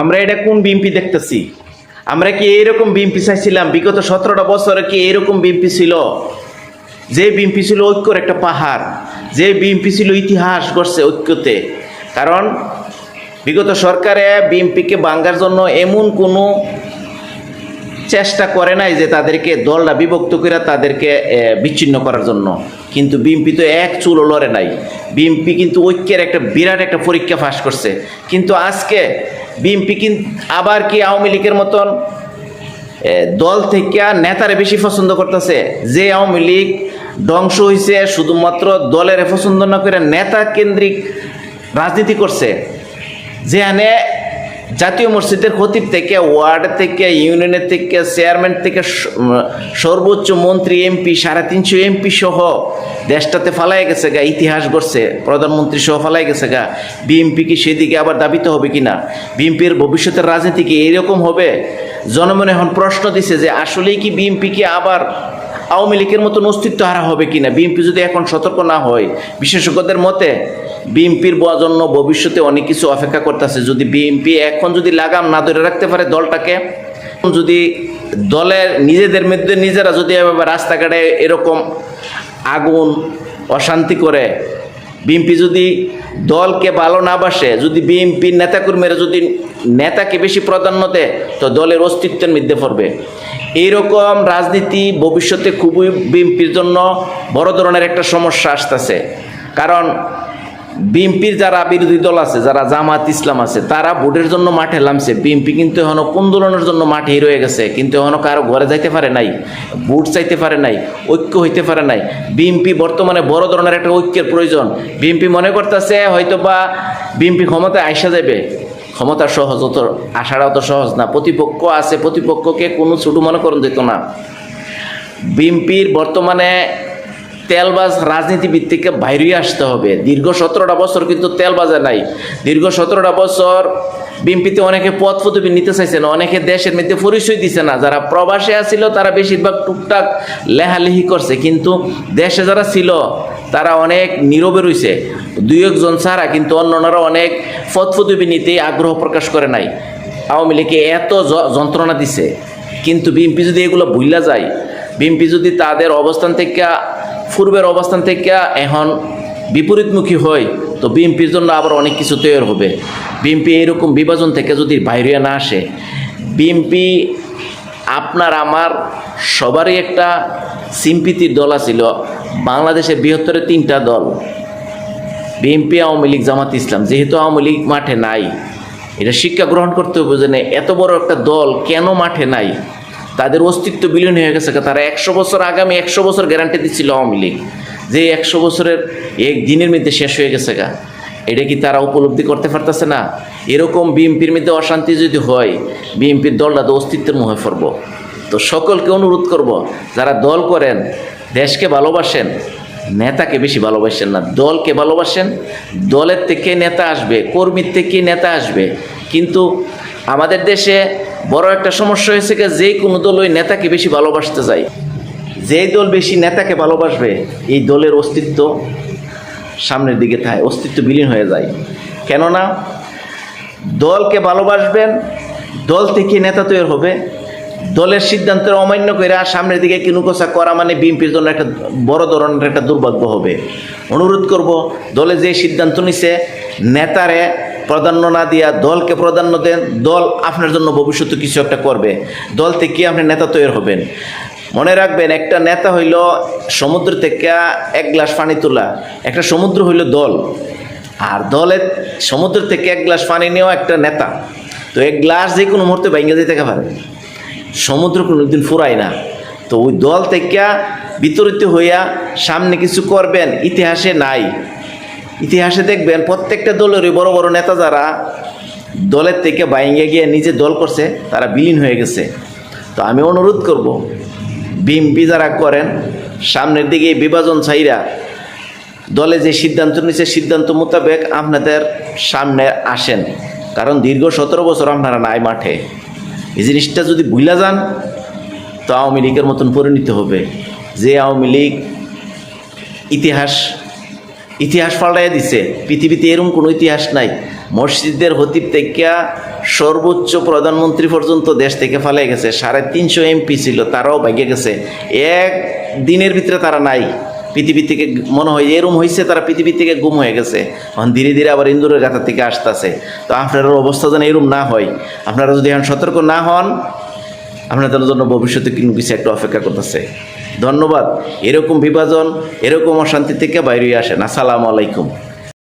আমরা এটা কোন বিএমপি দেখতেছি? আমরা কি এইরকম বিএমপি চাইছিলাম? বিগত সতেরোটা বছরে কি এইরকম বিএমপি ছিল? যে বিএমপি ছিল ঐক্যর একটা পাহাড়, যে বিএমপি ছিল ইতিহাস গড়ছে ঐক্যতে। কারণ বিগত সরকারে বিএমপিকে বাঙ্গার জন্য এমন কোনো চেষ্টা করে নাই যে তাদেরকে দলটা বিভক্ত করে তাদেরকে বিচ্ছিন্ন করার জন্য। কিন্তু বিএমপি তো এক চুলও লড়ে নাই। বিএমপি কিন্তু ঐক্যের একটা বিরাট একটা পরীক্ষা ফাঁস করছে। কিন্তু আজকে বিএমপি কিন্তু আবার কি আওয়ামী লীগের মতন দল থেকে নেতারে বেশি পছন্দ করতেছে? যে আওয়ামী লীগ ধ্বংস হয়েছে শুধুমাত্র দলের পছন্দ না করে নেতা কেন্দ্রিক রাজনীতি করছে যেখানে জাতীয় মসজিদের খতিব থেকে, ওয়ার্ড থেকে ইউনিয়নের থেকে চেয়ারম্যান থেকে সর্বোচ্চ মন্ত্রী এমপি সাড়ে তিনশো এমপি সহ দেশটাতে ফালাই গেছে গা, ইতিহাস গড়ছে, প্রধানমন্ত্রী সহ ফালাই গেছে গা। বিএমপি কি সেদিকে আবার দাবিতে হবে কিনা? বিএমপির ভবিষ্যতের রাজনীতি কি এরকম হবে? জনমনে এখন প্রশ্ন দিছে যে, আসলেই কি বিএমপি কি আবার আওয়ামী লীগের মতন অস্তিত্ব হারা হবে কিনা? বিএনপি যদি এখন সতর্ক না হয়, বিশেষজ্ঞদের মতে বিএনপির বোয়ার জন্য ভবিষ্যতে অনেক কিছু অপেক্ষা করতেছে। যদি বিএনপি এখন যদি লাগাম না ধরে রাখতে পারে দলটাকে যদি দলের নিজেদের মধ্যে নিজেরা যদি এভাবে রাস্তাঘাটে এরকম আগুন, অশান্তি করে, বিএনপি যদি দলকে ভালো না বাসে, যদি বিএনপির নেতাকর্মীরা যদি নেতাকে বেশি প্রাধান্য দেয়, তো দলের অস্তিত্বের মধ্যে পড়বে। এইরকম রাজনীতি ভবিষ্যতে খুবই বিএনপির জন্য বড় ধরনের একটা সমস্যা আসতেছে। কারণ বিএনপির যারা বিরোধী দল আছে, যারা জামাত ইসলাম আছে, তারা ভোটের জন্য মাঠে নামছে। বিএনপি কিন্তু এখনও কোন্দোলনের জন্য মাঠে রয়ে গেছে, কিন্তু এখনও কারও ঘরে যাইতে পারে নাই, ভোট চাইতে পারে নাই, ঐক্য হইতে পারে নাই। বিএনপি বর্তমানে বড় ধরনের একটা ঐক্যের প্রয়োজন। বিএনপি মনে করতেছে হয়তো বা বিএনপি ক্ষমতায় আইসা যাবে ক্ষমতা সহজ অত আসাটা অত সহজ না। প্রতিপক্ষ আছে, প্রতিপক্ষকে কোনো ছোটো মনে করুন যেত না। বিএনপির বর্তমানে তেলবাজ রাজনীতিবিদ থেকে বাইরে আসতে হবে। দীর্ঘ সতেরোটা বছর কিন্তু তেলবাজে নাই। দীর্ঘ সতেরোটা বছর বিএনপিতে অনেকে পদ পদবি নিতে চাইছে না, অনেকে দেশের মধ্যে পরিচয় দিছে না। যারা প্রবাসে আসছিল তারা বেশিরভাগ টুকটাক লেহালেহি করছে। কিন্তু দেশে যারা ছিল, তারা অনেক নীরবে রয়েছে। দুই একজন ছাড়া কিন্তু অন্যরা অনেক পদ পদবি নিতে আগ্রহ প্রকাশ করে নাই। আওয়ামী লীগকে এত যন্ত্রণা দিছে। কিন্তু বিএনপি যদি এগুলো ভুলা যায়, বিএনপি যদি তাদের অবস্থান থেকে পূর্বের অবস্থান থেকে এখন বিপরীতমুখী হয় তো বিএনপির জন্য আবার অনেক কিছু তৈরি হবে। বিএনপি এরকম বিভাজন থেকে যদি বাইরে না আসে, বিএনপি আপনার আমার সবারই একটা সিম্পিতির দল আছিল বাংলাদেশের বৃহত্তরের তিনটা দল। বিএনপি, আওয়ামী লীগ, জামাত ইসলাম। যেহেতু আওয়ামী লীগ মাঠে নাই, এটা শিক্ষা গ্রহণ করতে হবে যে এত বড় একটা দল কেন মাঠে নাই? তাদের অস্তিত্ব বিলীন হয়ে গেছে তারা একশো বছর আগামী একশো বছর গ্যারান্টি দিচ্ছিল আওয়ামী লীগ। যে একশো বছরের এক দিনের মধ্যে শেষ হয়ে গেছে গা এটা কি তারা উপলব্ধি করতে পারতেছে না? এরকম বিএনপির মধ্যে অশান্তি যদি হয়, বিএনপির দলটা তো অস্তিত্বের মুখে পড়ব তো সকলকে অনুরোধ করব, যারা দল করেন, দেশকে ভালোবাসেন, নেতাকে বেশি ভালোবাসেন না, দলকে ভালোবাসেন, দলের থেকে নেতা আসবে, কর্মীর থেকে নেতা আসবে। কিন্তু আমাদের দেশে বড় একটা সমস্যা হয়েছে যে যে কোনো দল ওই নেতাকে বেশি ভালোবাসতে চায়। যেই দল বেশি নেতাকে ভালোবাসবে, এই দলের অস্তিত্ব সামনের দিকে থাকে অস্তিত্ব বিলীন হয়ে যায়। কেননা, দলকে ভালোবাসবেন, দল থেকে নেতা তৈরি হবে, দলের সিদ্ধান্তের অমান্য করে আর সামনের দিকে কিনুকোচা করা মানে বিএনপির জন্য একটা বড় ধরনের একটা দুর্ভাগ্য হবে। অনুরোধ করব, দলে যে সিদ্ধান্ত নিছে, নেতারে প্রাধান্য না দিয়া দলকে প্রাধান্য দেন, দল আপনার জন্য ভবিষ্যতে কিছু একটা করবে। দল থেকে আপনি নেতা তৈরি হবেন? মনে রাখবেন, একটা নেতা হইল সমুদ্র থেকে এক গ্লাস পানি তোলা, একটা সমুদ্র হইল দল। আর দলের সমুদ্র থেকে এক গ্লাস পানি নেওয়া একটা নেতা। তো এক গ্লাস যে কোনো মুহূর্তে ভেঙে যেতে পারে। সমুদ্র কোনোদিন ফুরায় না। তো ওই দল থেকে বিতরিত হইয়া সামনে কিছু করবেন, ইতিহাসে নাই। ইতিহাসে দেখবেন প্রত্যেকটা দলেরই বড় বড় নেতা যারা দলের থেকে বাইঙ্গে গিয়ে নিজে দল করছে, তারা বিলীন হয়ে গেছে। তো আমি অনুরোধ করব বিএমপি যারা করেন, সামনের দিকে বিভাজন ছাইরা দলে যে সিদ্ধান্ত নিচ্ছে সিদ্ধান্ত মোতাবেক আপনাদের সামনে আসেন। কারণ দীর্ঘ সতেরো বছর আপনারা নাই মাঠে। এই জিনিসটা যদি ভুলা যান, তো আওয়ামী লীগের মতন পরিণত হবে। যে আওয়ামী লীগ ইতিহাস ইতিহাস পাল্টাইয়া দিছে। পৃথিবীতে এরকম কোনো ইতিহাস নাই। মসজিদের হতিব থেকে সর্বোচ্চ প্রধানমন্ত্রী পর্যন্ত দেশ থেকে ফালাই গেছে। সাড়ে তিনশো এমপি ছিল, তারাও ভাগ্যে গেছে। এক দিনের ভিতরে তারা নাই। পৃথিবী থেকে মনে হয় এরম হয়েছে তারা পৃথিবী থেকে গুম হয়ে গেছে। এখন ধীরে ধীরে আবার ইন্দুরের গাথা থেকে আসতেছে। তো আপনার অবস্থা যেন এরম না হয়। আপনারা যদি এখন সতর্ক না হন আপনাদের জন্য ভবিষ্যতে কিন্তু কিছু একটা অপেক্ষা করতেছে। ধন্যবাদ। এরকম বিভাজন, এরকম অশান্তি থেকে বাইরে আসেন। আসসালামু আলাইকুম।